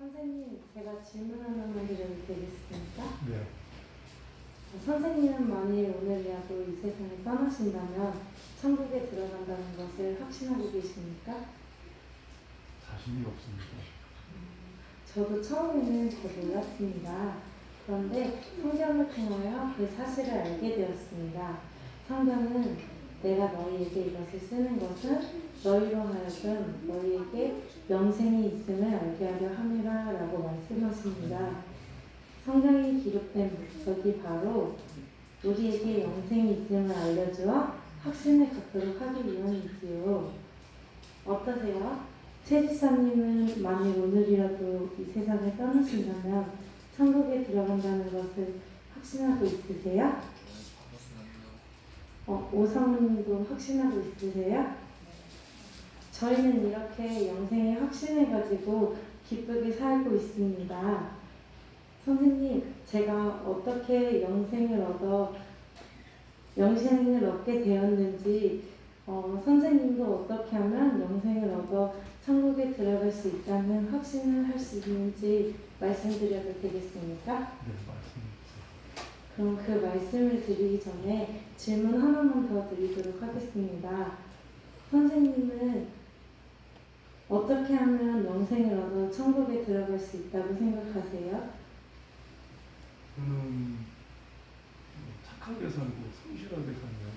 선생님, 제가 질문 하나만 드려도 되겠습니까? 네. 선생님은 만일 오늘이라도 이 세상을 떠나신다면 천국에 들어간다는 것을 확신하고 계십니까? 자신이 없습니다. 저도 처음에는 잘 몰랐습니다. 그런데 성경을 통하여 그 사실을 알게 되었습니다. 성경은 내가 너희에게 이것을 쓰는 것은 너희로 하여금 너희에게 영생이 있음을 알게 하려 함이라 라고 말씀하십니다. 성경이 기록된 목적이 바로 우리에게 영생이 있음을 알려주어 확신을 갖도록 하기 위함이지요. 어떠세요? 최 지사님은 만일 오늘이라도 이 세상을 떠나신다면 천국에 들어간다는 것을 확신하고 있으세요? 어, 오성우님도 확신하고 있으세요? 저희는 이렇게 영생의 확신을 가지고 기쁘게 살고 있습니다. 선생님, 제가 어떻게 영생을 얻어 영생을 얻게 되었는지 어, 선생님도 어떻게 하면 영생을 얻어 천국에 들어갈 수 있다는 확신을 할 수 있는지 말씀드려도 되겠습니까? 네, 말씀해주세요. 그럼 그 말씀을 드리기 전에 질문 하나만 더 드리도록 하겠습니다. 선생님은 어떻게 하면 영생을 얻어 천국에 들어갈 수 있다고 생각하세요? 저는 착하게 살고 성실하게 살면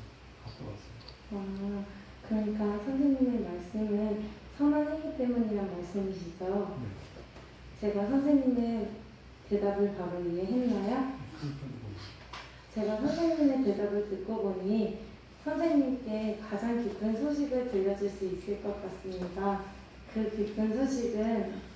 바꿔왔습니다. 아, 그러니까 선생님의 말씀은 선한 행위 때문이란 말씀이시죠? 네, 제가 선생님의 대답을 바로 이해했나요? 제가 선생님의 대답을 듣고 보니 선생님께 가장 기쁜 소식을 들려줄 수 있을 것 같습니다. 그 기쁜 소식은